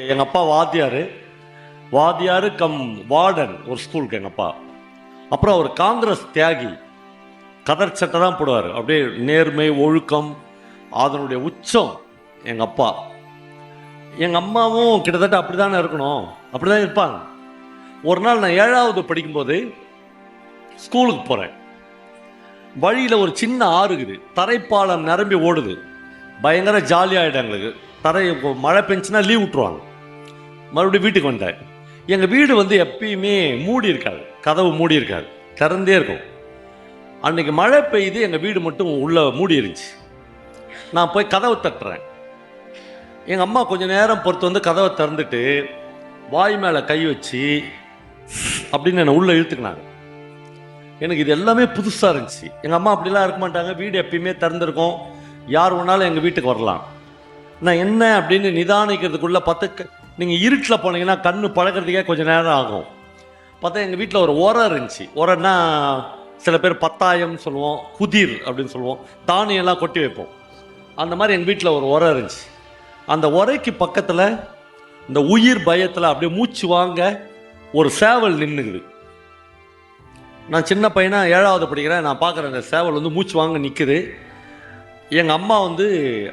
எங்கள் அப்பா வாத்தியார். வாத்தியார் கம் வார்டன் ஒரு ஸ்கூலுக்கு எங்கள் அப்பா. அப்புறம் அவர் காங்கிரஸ் தியாகி கதர் சட்டை தான் போடுவார். அப்படியே நேர்மை ஒழுக்கம் அதனுடைய உச்சம் எங்கள் அப்பா. எங்கள் அம்மாவும் கிட்டத்தட்ட அப்படி தானே இருக்கணும். அப்படி தான் இருப்பாங்க. ஒரு நாள் நான் ஏழாவது படிக்கும்போது ஸ்கூலுக்கு போகிறேன் வழியில் ஒரு சின்ன ஆறு இருக்குது. தரைப்பாலம் நிரம்பி ஓடுது. பயங்கர ஜாலியாகிடும் எங்களுக்கு. தரை மழை பெஞ்சுன்னா லீவ் விட்ருவாங்க மறுபடியும் வீட்டுக்கு வந்தேன் எங்கள் வீடு வந்து எப்பயுமே மூடி இருக்காது. கதவு மூடி இருக்காது. திறந்தே இருக்கும். அன்றைக்கி மழை பெய்யுது எங்கள் வீடு மட்டும் உள்ளே மூடி இருந்துச்சு. நான் போய் கதவை தட்டுறேன். எங்கள் அம்மா கொஞ்சம் நேரம் பொறுத்து வந்து கதவை திறந்துட்டு வாய் மேலே கை வச்சு அப்படின்னு என்னை உள்ளே இழுத்துக்கினாங்க. எனக்கு இது எல்லாமே புதுசாக இருந்துச்சு. எங்கள் அம்மா அப்படிலாம் இருக்க மாட்டாங்க. வீடு எப்பயுமே திறந்துருக்கோம். யார் வேணாலும் எங்கள் வீட்டுக்கு வரலாம். நான் என்ன அப்படின்னு நிதானிக்கிறதுக்குள்ளே பார்த்து நீங்கள் இருட்டில் போனீங்கன்னா கண்ணு பழகிறதுக்கே கொஞ்சம் நேரம் ஆகும். பார்த்தா எங்கள் வீட்டில் ஒரு உரம் இருந்துச்சு. உரம்னா சில பேர் பத்தாயம் சொல்லுவோம் குதிர் அப்படின்னு சொல்லுவோம் தானியெல்லாம் கொட்டி வைப்போம். அந்த மாதிரி எங்கள் வீட்டில் ஒரு உரம் இருந்துச்சு. அந்த உரைக்கு பக்கத்தில் இந்த உயிர் பயத்தில் அப்படியே மூச்சு வாங்க ஒரு சேவல் நின்றுக்குது நான் சின்ன பையனாக ஏழாவது படிக்கிறேன் நான் பார்க்குறேன் அந்த சேவல் வந்து மூச்சு வாங்க நிற்குது எங்கள் அம்மா வந்து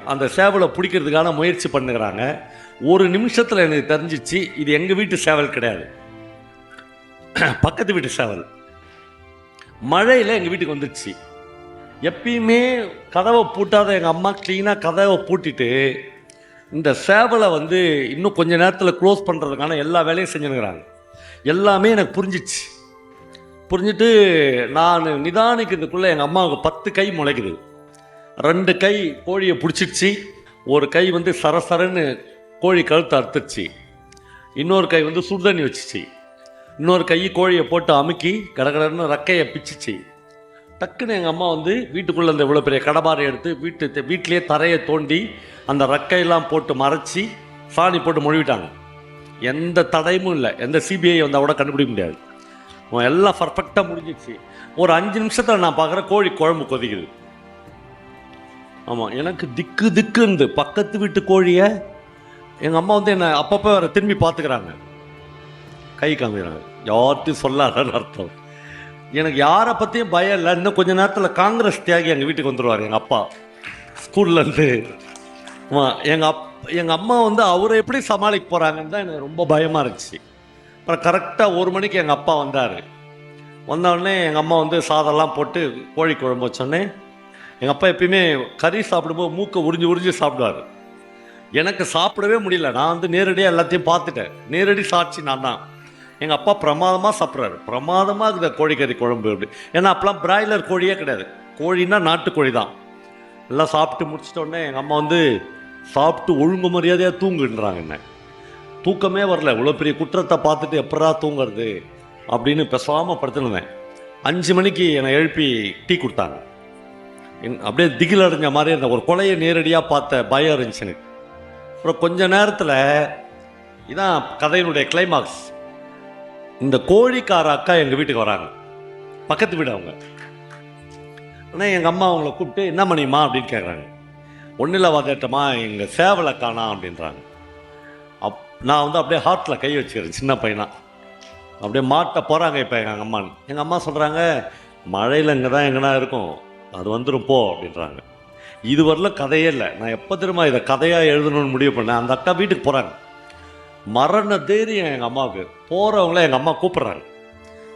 அந்த சேவலை பிடிக்கிறதுக்கான முயற்சி பண்ணுகிறாங்க. ஒரு நிமிஷத்தில் எனக்கு தெரிஞ்சிச்சு இது எங்கள் வீட்டு சேவல் கிடையாது. பக்கத்து வீட்டு சேவல். மழையில் எங்கள் வீட்டுக்கு வந்துடுச்சு எப்பயுமே கதவை பூட்டாத எங்கள் அம்மா க்ளீனாக கதவை பூட்டிட்டு இந்த சேவலை வந்து இன்னும் கொஞ்ச நேரத்தில் க்ளோஸ் பண்ணுறதுக்கான எல்லா வேலையும் செஞ்சுனுங்கிறாங்க எல்லாமே எனக்கு புரிஞ்சிச்சு. புரிஞ்சுட்டு நான் நிதானிக்கிறதுக்குள்ளே எங்கள் அம்மாவுக்கு பத்து கை முளைக்குது. ரெண்டு கை கோழியை பிடிச்சிடுச்சு. ஒரு கை வந்து சரசரன்னு கோழி கழுத்து அறுத்துடுச்சு. இன்னொரு கை வந்து சுடுதண்ணி வச்சுச்சு. இன்னொரு கை கோழியை போட்டு அமுக்கி கடகடன்னு ரக்கையை பிச்சுச்சு. டக்குன்னு எங்கள் அம்மா வந்து வீட்டுக்குள்ளே அந்த இவ்வளோ பெரிய கடபாரை எடுத்து வீட்டு வீட்டிலே தரையை தோண்டி அந்த ரக்கையெல்லாம் போட்டு மறைச்சி சாணி போட்டு மொழிவிட்டாங்க. எந்த தடையும் இல்லை. எந்த சிபிஐ வந்தால் கூட கண்டுபிடிக்க முடியாது. எல்லாம் பர்ஃபெக்டாக முடிஞ்சிச்சு ஒரு அஞ்சு நிமிஷத்தில் நான் பார்க்குற கோழி குழம்பு கொதிக்குது. ஆமாம் எனக்கு திக்கு திக்குந்து பக்கத்து வீட்டு கோழியை எங்கள் அம்மா வந்து என்னை அப்பப்போ வேறு திரும்பி பார்த்துக்கிறாங்க கை காமிக்கிறாங்க. யார்ட்டையும் சொல்லாதன்னு அர்த்தம். எனக்கு யாரை பற்றியும் பயம் இல்லை. இன்னும் கொஞ்ச நேரத்தில் காங்கிரஸ் தியாகி எங்கள் வீட்டுக்கு வந்துடுவார் எங்கள் அப்பா. ஸ்கூல்லேருந்து ஆமாம் எங்கள் அப் எங்கள் அம்மா வந்து அவரை எப்படி சமாளிக்க போகிறாங்கன்னு தான் எனக்கு ரொம்ப பயமாக இருந்துச்சு. அப்புறம் கரெக்டாக ஒரு மணிக்கு எங்கள் அப்பா வந்தார். வந்தவுடனே எங்கள் அம்மா வந்து சாதம்லாம் போட்டு கோழி குழம்பு வச்சோடனே எங்கள் அப்பா எப்பயுமே கறி சாப்பிடும்போது மூக்கை உறிஞ்சி உறிஞ்சி சாப்பிடுவார். எனக்கு சாப்பிடவே முடியல. நான் வந்து நேரடியாக எல்லாத்தையும் பார்த்துட்டேன். நேரடி சாட்சி நான் தான். எங்கள் அப்பா பிரமாதமாக சாப்பிட்றாரு. பிரமாதமாக இருக்குது கோழிக்கறி குழம்பு அப்படி. ஏன்னா அப்போலாம் பிராய்லர் கோழியே கிடையாது. கோழின்னா நாட்டுக்கோழி தான். எல்லாம் சாப்பிட்டு முடிச்சிட்டோடனே எங்கள் அம்மா வந்து சாப்பிட்டு ஒழுங்கு மரியாதையாக தூங்குன்றாங்க என்ன. தூக்கமே வரல. இவ்வளோ பெரிய குற்றத்தை பார்த்துட்டு எப்படா தூங்குறது? அப்படின்னு பேசாமல் படுத்துருந்தேன். அஞ்சு மணிக்கு என்னை எழுப்பி டீ கொடுத்தாங்க. அப்படியே திகில் அடைஞ்ச மாதிரி இருந்த ஒரு கொலையை நேரடியாக பார்த்த பயம் இருந்துச்சு எனக்கு. அப்புறம் கொஞ்ச நேரத்தில் இதான் கதையினுடைய கிளைமாக்ஸ் இந்த கோழிக்கார அக்கா எங்கள் வீட்டுக்கு வராங்க. பக்கத்து வீடு அவங்க. ஆனால் எங்கள் அம்மா அவங்கள கூப்பிட்டு என்ன மணிமா அப்படின்னு கேட்குறாங்க ஒன்றும் இல்லை வாதட்டமா எங்கள் சேவலை காணாம் அப்படின்றாங்க. அப் நான் வந்து அப்படியே ஹார்ட்டில் கை வச்சுக்கிறேன் சின்ன பையனா. அப்படியே மாட்ட போகிறாங்க இப்போ எங்கள் அம்மான்னு. எங்கள் அம்மா சொல்கிறாங்க மழையில் இங்கே தான் எங்கன்னா இருக்கும். அது வந்துடும் போ அப்படின்றாங்க. இது வரலாம் கதையே இல்லை. நான் எப்போ திரும்ப இதை கதையாக எழுதணும்னு முடிவு பண்ணேன். அந்த அக்கா வீட்டுக்கு போகிறாங்க மரண தைரியம் எங்கள் அம்மாவுக்கு. போகிறவங்கள எங்கள் அம்மா கூப்பிட்றாங்க.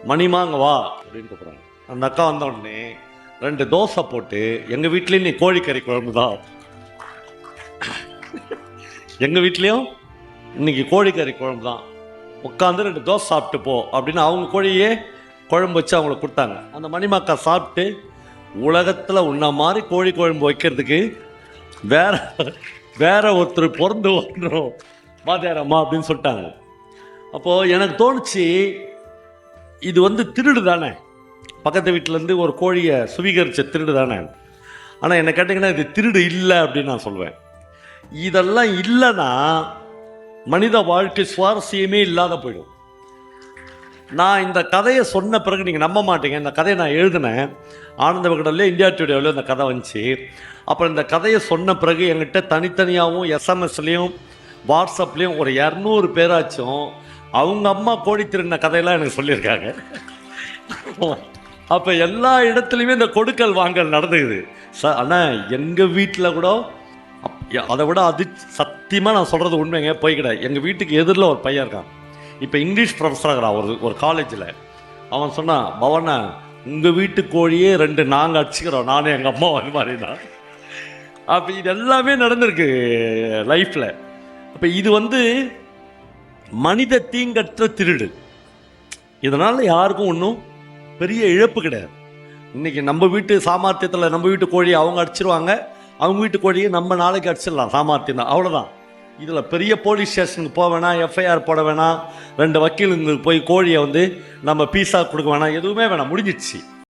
மணிமாங்க வா அப்படின்னு கூப்பிட்றாங்க. அந்த அக்கா வந்த உடனே ரெண்டு தோசை போட்டு எங்கள் வீட்லேயும் நீ கோழிக்கறி குழம்பு தான் எங்கள் வீட்லேயும் இன்னைக்கு கோழிக்கறி குழம்பு தான். உட்காந்து ரெண்டு தோசை சாப்பிட்டு போ. அப்படின்னு அவங்க கோழியே குழம்பு வச்சு அவங்களுக்கு கொடுத்தாங்க. அந்த மணிமாக்கா சாப்பிட்டு உலகத்தில் உன்ன மாதிரி கோழி குழம்பு வைக்கிறதுக்கு வேற வேற ஒருத்தர் பிறந்து வரணும். வாத்தியாரம்மா அப்படின்னு சொல்லிட்டாங்க. அப்போது எனக்கு தோணுச்சு இது வந்து திருடு தானே? பக்கத்து வீட்டிலேருந்து ஒரு கோழியை சுவீகரித்த திருடு தானே? ஆனால் என்ன கேட்டிங்கன்னா இது திருடு இல்லை அப்படின்னு நான் சொல்வேன். இதெல்லாம் இல்லைன்னா மனித வாழ்க்கை சுவாரஸ்யமே இல்லாத போயிடும். நான் இந்த கதையை சொன்ன பிறகு நீங்கள் நம்ப மாட்டீங்க. இந்த கதையை நான் எழுதினேன். ஆனந்த விகடனில் இந்தியா டுடேவில் இந்த கதை வந்துச்சு. அப்புறம் இந்த கதையை சொன்ன பிறகு என்கிட்ட தனித்தனியாகவும் எஸ்எம்எஸ்லேயும் வாட்ஸ்அப்லேயும் ஒரு இரநூறு பேராச்சும் அவங்க அம்மா கோடி திருந்த கதையெல்லாம் எனக்கு சொல்லியிருக்காங்க. அப்போ எல்லா இடத்துலையுமே இந்த கொடுக்கல் வாங்கல் நடந்துக்குது. ச ஆனால் எங்கள் வீட்டில் கூட அப்- அதை விட அது சத்தியமாக நான் சொல்கிறது உண்மைங்க. போய்கிட எங்கள் வீட்டுக்கு எதிரில் ஒரு பையன் இருக்கான். இப்போ இங்கிலீஷ் ப்ரொஃபஸராக ஒரு ஒரு காலேஜில் அவன் சொன்னான் பவனா உங்கள் வீட்டு கோழியே ரெண்டு நாங்கள் அடிச்சுக்கிறோம். நானும் எங்கள் அம்மா அது மாதிரி தான் அப்போ இது எல்லாமே நடந்திருக்கு லைஃப்பில் அப்போ இது வந்து மனித தீங்கற்ற திருடு. இதனால் யாருக்கும் ஒன்றும் பெரிய இழப்பு கிடையாது. இன்றைக்கி நம்ம வீட்டு சாமர்த்தியத்தில் நம்ம வீட்டு கோழியை அவங்க அடிச்சிருவாங்க. அவங்க வீட்டு கோழியை நம்ம நாளைக்கு அடிச்சிடலாம் சாமர்த்தியம் தான் அவ்வளோதான் இதில் பெரிய போலீஸ் ஸ்டேஷனுக்கு போக வேணாம் எஃப்ஐஆர் போட வேணாம். ரெண்டு வக்கீலுங்களுக்கு போய் கோழியை வந்து நம்ம பீஸா கொடுக்க வேணாம். எதுவுமே வேணாம். முடிஞ்சிடுச்சு.